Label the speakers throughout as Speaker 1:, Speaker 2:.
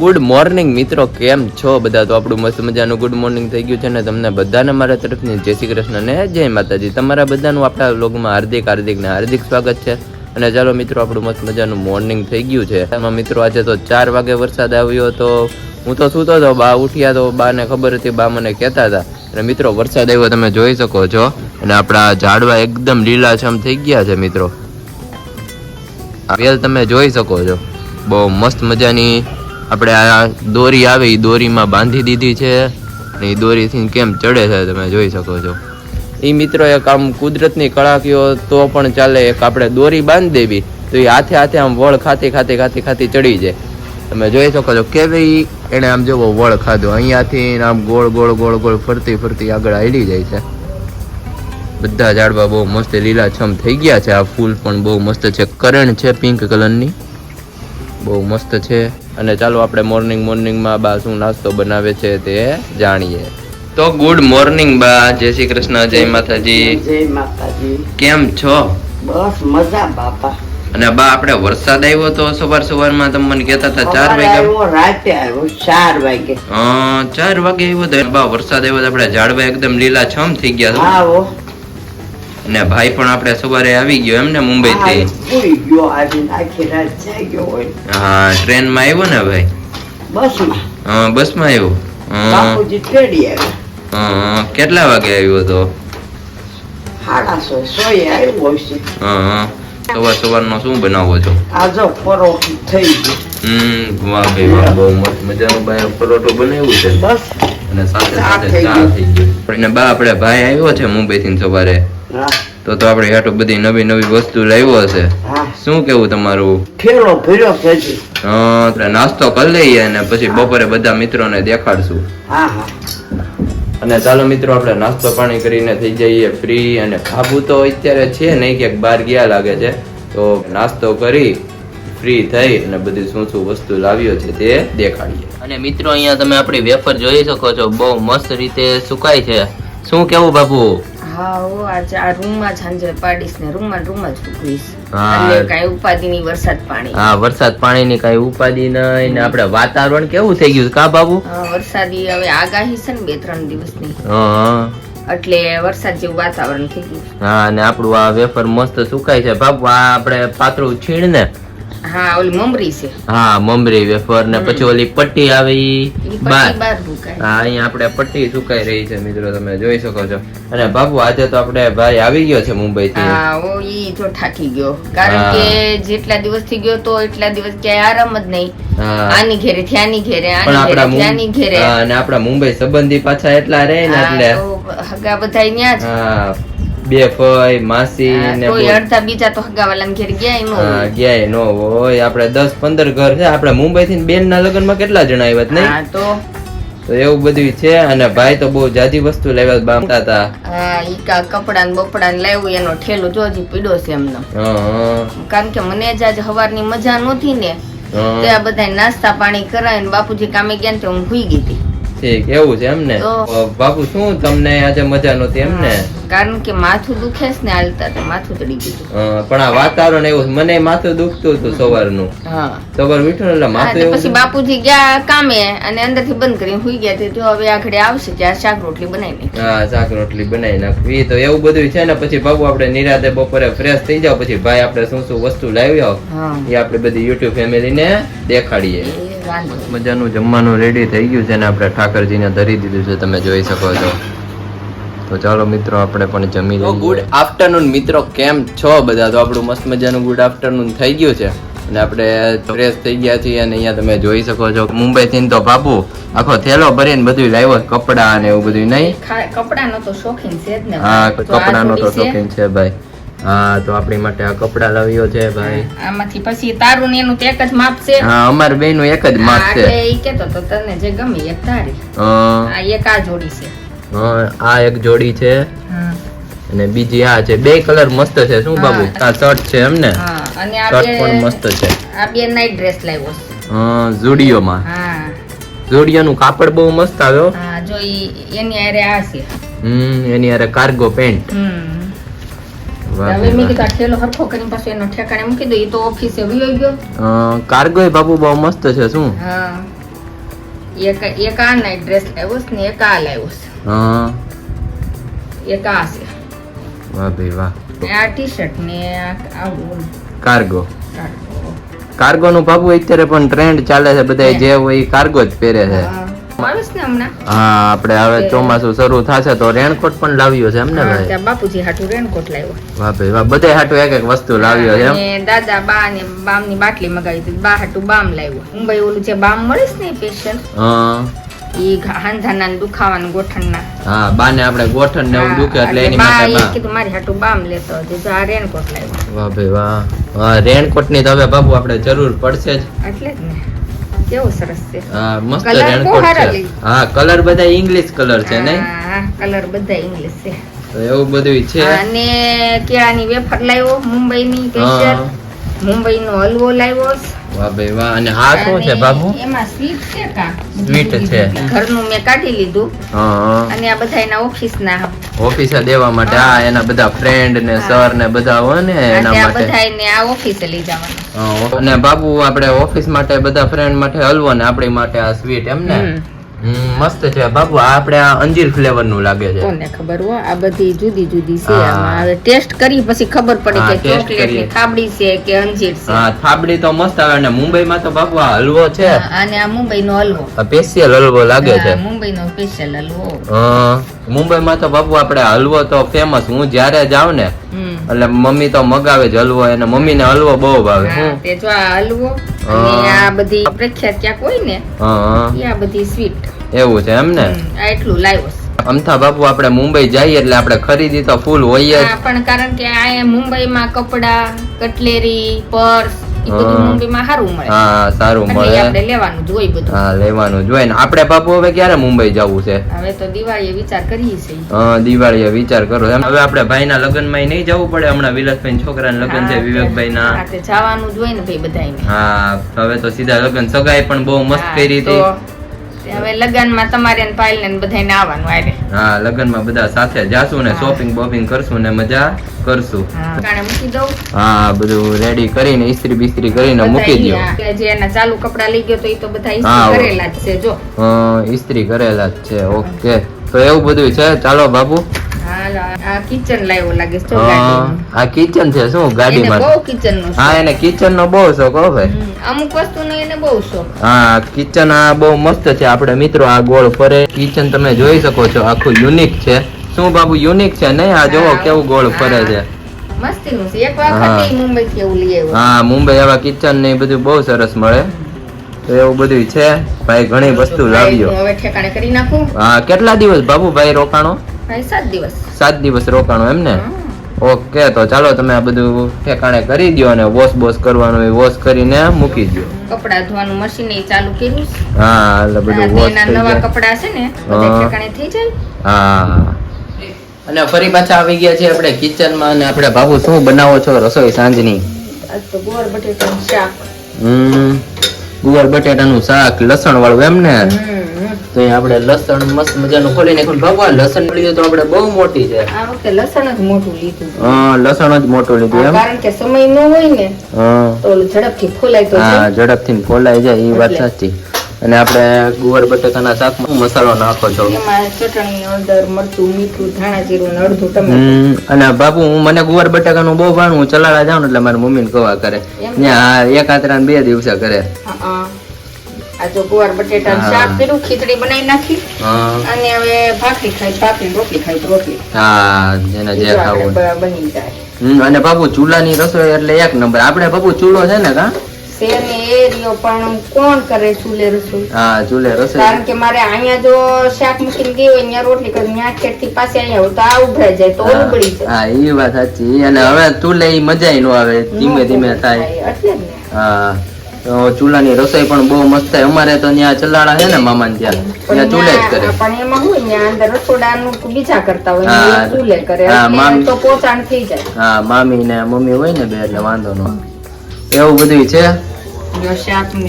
Speaker 1: Good morning મિત્રો. કેમ છો બધા? તો આપણું મસ્ત મજાનું ગુડ મોર્નિંગ થઈ ગયું છે ને તમને બધાને મારા તરફથી જય શ્રી કૃષ્ણ ને જય માતાજી. તમારા બધાનું આપણા વ્લોગમાં હાર્દિક હાર્દિક ને હાર્દિક સ્વાગત છે. અને ચાલો મિત્રો, આપણું મસ્ત મજાનું મોર્નિંગ થઈ ગયું છે. એમાં મિત્રો, આજે તો ચાર વાગે વરસાદ આવ્યો તો હું તો સૂતો હતો બા ઉઠ્યા તો બાને ખબર હતી, બા મને કહેતા હતા. અને મિત્રો, વરસાદ આવ્યો તમે જોઈ શકો છો. અને આપણા ઝાડવા એકદમ લીલાછમ થઈ ગયા છે મિત્રો. વેલ તમે જોઈ શકો છો. બહુ મસ્ત મજાની આપણે આ દોરી આવે એ દોરીમાં બાંધી દીધી છે અને એ દોરીથી કેમ ચડે છે તમે જોઈ શકો છો. એ મિત્રો એક આમ કુદરતની કળા કયો તો પણ ચાલે, એક આપણે દોરી બાંધી દેવી, તો એ હાથે હાથે આમ વળ ખાતી ખાતી ખાતી ખાતી ચડી જાય. તમે જોઈ શકો છો કેવી એણે આમ જોવો વળ ખાધો, અહીંયાથી આમ ગોળ ગોળ ગોળ ગોળ ફરતી ફરતી આગળ હાલી જાય છે. બધા ઝાડવા બહુ મસ્ત લીલાછમ થઈ ગયા છે, આ ફૂલ પણ બહુ મસ્ત છે. કરણ છે પિંક કલરની. બહુ મસ્ત છે. અને ચાલો આપણે મોર્નિંગ મોર્નિંગમાં બા શું નાસ્તો બનાવે છે તે જાણીએ. તો ગુડ મોર્નિંગ બા જય શ્રી કૃષ્ણ જય માતાજી.
Speaker 2: જય માતાજી.
Speaker 1: કેમ છો?
Speaker 2: બસ મજા બાપા.
Speaker 1: અને બા આપણે વરસાદ આવ્યો તો સવાર સવારમાં તમે મને કહેતા હતા ચાર વાગે
Speaker 2: આવ્યો રાતે આવ્યો ચાર વાગે.
Speaker 1: હા ચાર વાગે આવ્યો તો બા વરસાદ આવ્યો તો આપણે ઝાડવા એકદમ લીલાછમ થઈ ગયા છે.
Speaker 2: હા.
Speaker 1: અને ભાઈ પણ આપણે સવારે આવી ગયો એમને મુંબઈ થી.
Speaker 2: પૂરી ગયો આજે આખી રાત જાગ્યો હોય.
Speaker 1: હા ટ્રેનમાં આવ્યો ને ભાઈ?
Speaker 2: બસમાં.
Speaker 1: બસમાં આવ્યો? હા,
Speaker 2: બાપુજી તેડી આવ્યા
Speaker 1: હા, કેટલા વાગે આવ્યો હતો?
Speaker 2: સાડા સો સોએ આવ્યો છે.
Speaker 1: હા, સવાર નો શું બનાવો છો?
Speaker 2: આજે પરોઠી થઈ ગઈ.
Speaker 1: હમ વાહ ભાઈ વાહ. બહુ મસ્ત મજાનો ભાઈ પરોઠો બનાવ્યું છે.
Speaker 2: બસ.
Speaker 1: અને સાથે સાથે ચા થઈ ગયો અને બા આપણે ભાઈ આવ્યો છે મુંબઈ થી સવારે?
Speaker 2: હા
Speaker 1: તો તો આપણે હેઠો બધી નવી નવી વસ્તુ લાવ્યો હશે. શું કેવું તમારું?
Speaker 2: ઠેલો ભર્યો છે
Speaker 1: હા, નાસ્તો કરી લઈએ અને પછી બપોરે બધા મિત્રોને દેખાડશું.
Speaker 2: હા હા.
Speaker 1: અને ચાલો મિત્રો આપણે નાસ્તો પાણી કરીને થઈ જઈએ ફ્રી અને બાબુ તો અત્યારે છે નહીં ક્યાંક બહાર ગયા લાગે છે. તો નાસ્તો કરી ફ્રી થઈ અને બધી શું શું વસ્તુ લાવ્યો છે તે દેખાડીએ. અને મિત્રો અહીંયા તમે આપણી વેફર જોઈ શકો છો બહુ મસ્ત રીતે સુકાય છે. શું કેવું બાબુ
Speaker 3: હા આજે આ રૂમમાં ઝાંઝર પાડીશ ને રૂમમાં રૂમમાં જ
Speaker 1: હા.
Speaker 3: એટલે કાંઈ ઉપાધિની વરસાદ પાણી.
Speaker 1: હા વરસાદ પાણીની કઈ ઉપાધિ નહીં ને આપણે વાતાવરણ કેવું થઈ ગયું કા બાબુ?
Speaker 3: હા, વરસાદી હવે આગાહી છે ને બે ત્રણ દિવસની.
Speaker 1: હા
Speaker 3: એટલે વરસાદ જેવું વાતાવરણ થઈ ગયું
Speaker 1: હા અને આપણું આ વેફર મસ્ત સુકાય છે. બાપુ આ આપણે પાતળું છીણ ને
Speaker 3: હા ઓલી મમરી છે.
Speaker 1: હા મમરી વેફર ને પછી ઓલી પટ્ટી આવે ઈ
Speaker 3: ઈ પછી
Speaker 1: બાર.
Speaker 3: બાર
Speaker 1: હા અહીંયા આપણે પટ્ટી સુકાઈ રહી છે મિત્રો તમે જોઈ શકો છો. અને બાપુ આજે તો આપણે ભાઈ આવી ગયો છે મુંબઈ થી
Speaker 3: હા ઓ ઈ ગયો. કારણ કે જેટલા દિવસથી ગયો તો એટલા દિવસ ક્યાંય આરામ જ નહીં. આની ઘેરે થયાની ઘેરે આની ઘેરે ઘેરે.
Speaker 1: અને આપણા મુંબઈ સંબંધી પાછા એટલા રહે ને એટલે.
Speaker 3: હગા બધા ન્યા જ.
Speaker 1: બે ફઈ માસી ને
Speaker 3: અડધા બીજા તો હગાવાલાના ઘેર ગયા નો
Speaker 1: હા, ગ્યાય નો હોય. આપણે દસ પંદર ઘર છે. આપણે મુંબઈ થી બેન ના લગ્નમાં કેટલા જણા આવ્યા નહીં?
Speaker 3: હા તો?
Speaker 1: તો એવું બધું છે. અને ભાઈ તો બહુ જાજી વસ્તુ લેવા બાંધતા હતા.
Speaker 3: હા ઈ કા કપડા ને બપડા ને લાવ્યું એનો ઠેલો જોજી પીડો છે એમને.
Speaker 1: હા,
Speaker 3: કારણ કે મને જ આજે સવારની મજા નહોતી ને. તે આ બધા નાસ્તા પાણી કરાય ને બાપુજી કામે ગયા ને હું ભૂઈ ગઈ હતી.
Speaker 1: ઠીક એવું છે એમ ને બાપુ શું તમને આજે મજા નહોતી એમ ને
Speaker 3: કારણ કે માથું દુખે છે ને હાલતા તો માથું ચડી ગયું
Speaker 1: પણ આ વાતાવરણ એવું મને માથું દુખતું હતું સવારનું. સવાર મીઠું એટલે માથું એવું
Speaker 3: પછી બાપુજી ગયા કામે અને અંદરથી બંધ કરીને હુઈ ગયા તે જો હવે આખડે આવશે ત્યાં શાક રોટલી બનાવી
Speaker 1: હા શાક રોટલી બનાવી નાખવી. તો એવું બધું છે ને પછી બાપુ આપણે નિરાતે બપોરે ફ્રેશ થઈ જાવ પછી ભાઈ આપણે શું શું વસ્તુ લાવ્યો
Speaker 3: આવ
Speaker 1: એ આપણે બધી યુટ્યુબ ફેમિલી ને દેખાડીએ. મજાનું જમવાનું રેડી થઈ ગયું છે ને આપણે ઠાકરજીને ધરી દીધું છે તમે જોઈ શકો છો. તો ચાલો મિત્રો આપણે પણ જમી લઈએ. ગુડ આફ્ટરનૂન મિત્રો કેમ છો બધા? તો આપણું મસ્ત મજાનું ગુડ આફ્ટરનૂન થઈ ગયું છે. અને આપણે ફ્રેશ થઈ ગયા છીએ અને અહીંયા તમે જોઈ શકો છો. મુંબઈ થી તો બાપુ આખો થેલો ભરીને બધું લાવ્યો છે, કપડાં અને એવું બધું નહીં?
Speaker 3: કપડાનો તો શોખીન છે
Speaker 1: હા કપડાનો તો શોખીન છે ભાઈ. હા તો આપણી માટે આ કપડા લાવ્યો છે ભાઈ.
Speaker 3: આમાંથી પછી તારું ને એનું એક જ માપ છે.
Speaker 1: હા અમાર બે નું એક જ માપ છે.
Speaker 3: એટલે ઈ કેતો તો તને જે ગમે એક તારી. આ એક આ જોડી છે.
Speaker 1: હા, આ એક જોડી છે. અને બીજી આ છે. બે કલર મસ્ત છે શું બાબુ? આ શર્ટ છે એમ ને?
Speaker 3: અને આ
Speaker 1: શર્ટ પણ મસ્ત છે.
Speaker 3: આ બે નાઈટ ડ્રેસ લાવ્યો છે.
Speaker 1: હા, ઝુડિયોમાં
Speaker 3: હા.
Speaker 1: ઝુડિયોનું કાપડ બહુ મસ્ત આવ્યો.
Speaker 3: હા જો એની આરે આ છે.
Speaker 1: હમ એની આરે કાર્ગો પેન્ટ
Speaker 3: હમ. હવે મેં કીધું આ ઠેલો હરખો કરીને પાછો એનો ઠેકાણે મૂકી દો એ તો ઓફિસે વયો ગયો.
Speaker 1: કાર્ગો બાબુ બહુ મસ્ત છે શું?
Speaker 3: હા. એક એક આ નાઈટ ડ્રેસ લાવ્યો છે ને એક આ લાવ્યો છે.
Speaker 1: હા.
Speaker 3: એક આ છે.
Speaker 1: વાહ ભાઈ વાહ.
Speaker 3: આ ટી શર્ટ ને આ
Speaker 1: કાર્ગો. કાર્ગો. નું બાબુ અત્યારે પણ ટ્રેન્ડ ચાલે છે બધા જે હોય કાર્ગો જ પહેરે છે.
Speaker 3: હા. ને
Speaker 1: આપણે હવે ચોમાસું શરૂ થશે તો રેનકોટ પણ લાવ્યો છે એમ ને ભાઈ?
Speaker 3: બાપુજી હાટુ રેનકોટ લાવ્યો.
Speaker 1: વાહ ભાઈ વાહ બધે હાટું એક એક વસ્તુ લાવ્યો છે એમ?
Speaker 3: દાદા બા ને બામની બાટલી મગાવી હતી બા હાટુ બામ લાવ્યો. મુંબઈ ઓલું જે બામ મળે છે ને પેશન્ટ
Speaker 1: હા.
Speaker 3: ઈ હાંધાના ને દુખાવાના ગોઠણના.
Speaker 1: હા બાને આપણે ગોઠણ ને એવું દુખે એટલે એની માટે બા
Speaker 3: કીધું મારી હાટુ બામ લેતો હતો જો આ રેનકોટ લાવ્યો.
Speaker 1: વાહ ભાઈ વાહ. રેનકોટની તો હવે બાપુ આપણે જરૂર પડશે જ.
Speaker 3: એટલે જ ને. કેવો સરસ છે.
Speaker 1: હા મસ્ત રેનકોટ છે. હા કલર બધા ઇંગ્લિશ કલર છે ને
Speaker 3: હા કલર બધા ઇંગ્લિશ છે.
Speaker 1: તો એવું બધું છે.
Speaker 3: અને કેળાની વેફર લાવ્યો મુંબઈની સ્પેશિયલ મુંબઈનો હલવો લાવ્યો. છે.
Speaker 1: વાહ ભાઈ વાહ અને હા શું છે બાબુ?
Speaker 3: એમાં સ્વીટ છે કા?
Speaker 1: સ્વીટ છે.
Speaker 3: ઘરનું મેં કાઢી લીધું. અને આ બધા એના ઓફિસ ના
Speaker 1: ઓફિસે દેવા માટે આ એના બધા ફ્રેન્ડ ને સર ને બધા હોય ને એના માટે.
Speaker 3: બધા આ ઓફિસે લઈ જવાનું.
Speaker 1: અને બાબુ આપણે ઓફિસ માટે બધા ફ્રેન્ડ માટે હલવો ને આપણી માટે આ સ્વીટ એમ ને? મસ્ત છે. બાબુ આ આપણે આ અંજીર ફ્લેવરનું લાગે છે.
Speaker 3: કોને ખબર હોય આ બધી જુદી જુદી છે આમાં. ટેસ્ટ કરી પછી ખબર પડે કે ચોકલેટની થાબડી છે કે અંજીર છે.
Speaker 1: હા થાબડી તો મસ્ત આવે અને મુંબઈમાં તો બાપુ આ હલવો છે.
Speaker 3: અને આ મુંબઈનો હલવો.
Speaker 1: સ્પેશિયલ હલવો લાગે છે.
Speaker 3: મુંબઈ મુંબઈનો સ્પેશિયલ હલવો.
Speaker 1: હા, મુંબઈમાં તો બાપુ આપણે હલવો તો ફેમસ હું જ્યારે જાઉં ને એટલે મમ્મી તો મગાવે જ હલવો અને મમ્મી ને હલવો બહુ ભાવે.
Speaker 3: તે જો આ હલવો આ બધી પ્રખ્યાત ક્યાંક હોય ને આ બધી સ્વીટ
Speaker 1: એવું છે એમ ને?
Speaker 3: આ એટલું લાવ્યો
Speaker 1: અમથા બાપુ આપણે મુંબઈ જઈએ એટલે આપણે ખરીદી તો ફૂલ હોય
Speaker 3: પણ કારણ કે આ મુંબઈમાં કપડા કટલેરી પર્સ એ બધું મુંબઈમાં સારું મળે.
Speaker 1: હા સારું મળે.
Speaker 3: આપણે લેવાનું જ બધું.
Speaker 1: હા લેવાનું જોઈએ ને. આપણે બાપુ હવે ક્યારે મુંબઈ જવું છે?
Speaker 3: હવે તો દિવાળીએ વિચાર કરીએ છીએ.
Speaker 1: હા, દિવાળીએ વિચાર કરો. હવે આપણે ભાઈના લગ્નમાં નહીં જવું પડે. હમણાં વિલાસભાઈ છોકરાના લગ્ન છે વિવેકભાઈના.
Speaker 3: જવાનું જ ને ભાઈ
Speaker 1: હા હવે તો સીધા લગ્ન. સગાઈ પણ બહુ મસ્ત કરી હતી.
Speaker 3: હવે લગનમાં તમારે ને પાયલ ને બધાયને આવવાનું આવે
Speaker 1: હા લગનમાં બધા સાથે જાશું ને શોપિંગ બોપિંગ કરશું ને મજા કરશું.
Speaker 3: હા કાણે મૂકી દઉં.
Speaker 1: હા બધું રેડી કરીને ઇસ્ત્રી બિસ્ત્રી કરીને મૂકી
Speaker 3: બધા
Speaker 1: દો
Speaker 3: જે એના ચાલુ કપડા લઈ ગયો તો એ તો બધા
Speaker 1: ઇસ્ત્રી
Speaker 3: કરેલા જ છે જો.
Speaker 1: હા, ઇસ્ત્રી કરેલા જ છે ઓકે. તો એવું બધું છે? ચાલો બાબુ.
Speaker 3: આ કિચન લાવ્યો લાગે છે
Speaker 1: આ કિચન છે શું ગાડીમાં?
Speaker 3: બહુ કિચન નો
Speaker 1: હા એને કિચન નો બહુ શોખ હો ભાઈ.
Speaker 3: અમુક વસ્તુ નો એને બહુ શોખ.
Speaker 1: હા કિચન આ બહુ મસ્ત છે આપણે મિત્રો આ ગોળ ફરે. કિચન તમે જોઈ શકો છો આખું યુનિક છે. શું બાબુ યુનિક છે નહીં? આ જોવો કેવું ગોળ ફરે છે.
Speaker 3: મસ્તી છે. એક
Speaker 1: હા.
Speaker 3: વખત મુંબઈ થી એવું લઈ આવ્યો.
Speaker 1: હા મુંબઈ આવા કિચન ને બધું બહુ સરસ મળે. તો એવું બધું છે. ભાઈ ઘણી વસ્તુ લાવ્યો.
Speaker 3: હવે ઠેકાણે કરી નાખું.
Speaker 1: હા કેટલા દિવસ બાબુ ભાઈ રોકાણો?
Speaker 3: સાત દિવસ.
Speaker 1: સાત દિવસ રોકાણો એમ ને ઓકે તો ચાલો તમે આ બધું ઠેકાણે કરી દો અને વોશ બોશ કરવાનું એ વોશ કરીને મૂકી દો
Speaker 3: કપડા ધોવાનું મશીન એ ચાલુ કર્યું
Speaker 1: હા એટલે બધું વોશ થઈ
Speaker 3: નવા કપડા છે ને બધા ઠેકાણે થઈ જાય.
Speaker 1: હા. અને ફરી પાછા આવી ગયા છે આપણે કિચનમાં અને આપણે બાબુ શું બનાવો છો રસોઈ સાંજની?
Speaker 3: આજ તો ગોળ બટેટાનું શાક.
Speaker 1: હમ. ગુવાર બટેટાનું શાક લસણ વાળું એમ ને. તો અહીં આપણે લસણ મસ્ત મજાનું ખોલી નાખ્યું. ભગવાન લસણ લીધું તો આપણે બહુ મોટી છે.
Speaker 3: આ વખતે લસણ જ મોટું લીધું.
Speaker 1: હા લસણ જ મોટું લીધું એમ.
Speaker 3: કારણ કે સમય ન હોય ને
Speaker 1: હા.
Speaker 3: તો ઝડપથી ફોલાય તો
Speaker 1: હા ઝડપથી ફોલાઈ જાય એ વાત સાચી. અને આપણે ગુવાર બટાકાના શાકમાં મસાલો નાખો છો?
Speaker 3: એમાં ચટણી હળદર મરચું મીઠું ધાણા જીરું ને અડધું ટમેટું.
Speaker 1: અને બાપુ હું મને ગુવાર બટાકાનું બહુ ભાણું ચલાડા જાઉં ને એટલે મારી મમ્મીને કવા કરે? ત્યાં એક આતરા બે દિવસે કરે
Speaker 3: હા, આ જો ગુવાર બટેટાનું શાક કર્યું ખીચડી બનાવી નાખી. અને હવે ભાખરી ખાઈ ભાખરી રોટલી ખાઈ રોટલી.
Speaker 1: હા જેને જે ખાવું
Speaker 3: બની જાય.
Speaker 1: અને બાપુ ચૂલાની રસોઈ એટલે એક નંબર. આપણે બાપુ ચૂલો છે ને કા?
Speaker 3: તેને એ રહ્યો પણ કોણ કરે ચૂલે રસોઈ?
Speaker 1: હા ચૂલે રસોઈ.
Speaker 3: કારણ કે મારે અહીંયા જો શાક મૂકીને ગઈ હોય ત્યાં રોટલી કરી ત્યાં ખેડથી પાસે અહીંયા હોય તો આ ઉભરાઈ જાય તો ઓલું જાય.
Speaker 1: હા એ વાત સાચી. અને હવે ચૂલે ઈ મજા નો આવે ધીમે ધીમે થાય.
Speaker 3: એટલે
Speaker 1: હા. તો ચૂલાની રસોઈ પણ બહુ મસ્ત થાય અમારે તો ત્યાં ચલાડા છે ને મામાને ત્યાં ત્યાં ચૂલે જ કરે
Speaker 3: પણ એમાં હું ત્યાં અંદર રસોડાનું બીજા કરતા હોય. ચૂલે કરે
Speaker 1: હા, મામી
Speaker 3: તો પોચાણ થઈ જાય
Speaker 1: હા મામી ને મમ્મી હોય ને બે એટલે વાંધો ન એવું બધું છે
Speaker 3: શાકની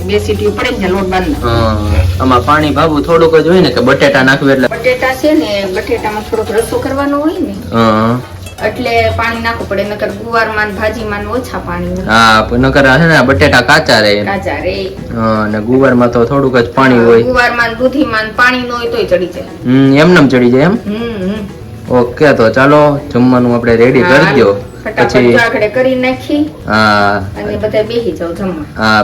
Speaker 3: પડે ને લોટ બાંધ
Speaker 1: હા. આમાં પાણી ભાવું થોડુંક જ હોય ને કે બટેટા નાખવું એટલે
Speaker 3: બટેટા છે ને બટેટામાં થોડોક રસો કરવાનો હોય ને
Speaker 1: હા.
Speaker 3: એટલે પાણી નાખવું પડે નકર ગુવારમાં ને ભાજીમાં ને ઓછા પાણી
Speaker 1: હા નકર છે ને બટેટા કાચા રહે
Speaker 3: કાચા રે.
Speaker 1: હા, અને ગુવારમાં તો થોડુંક જ પાણી હોય.
Speaker 3: ગુવારમાં માં દૂધીમાં ને પાણી ન હોય તોય ચડી જાય.
Speaker 1: હમ એમનેમ ચડી જાય એમ. ઓકે તો ચાલો જમવાનું આપણે રેડી કરી દો પછી
Speaker 3: કરી નાખી
Speaker 1: હા.
Speaker 3: અને બધા બેસી જાવ જમવા.
Speaker 1: હા.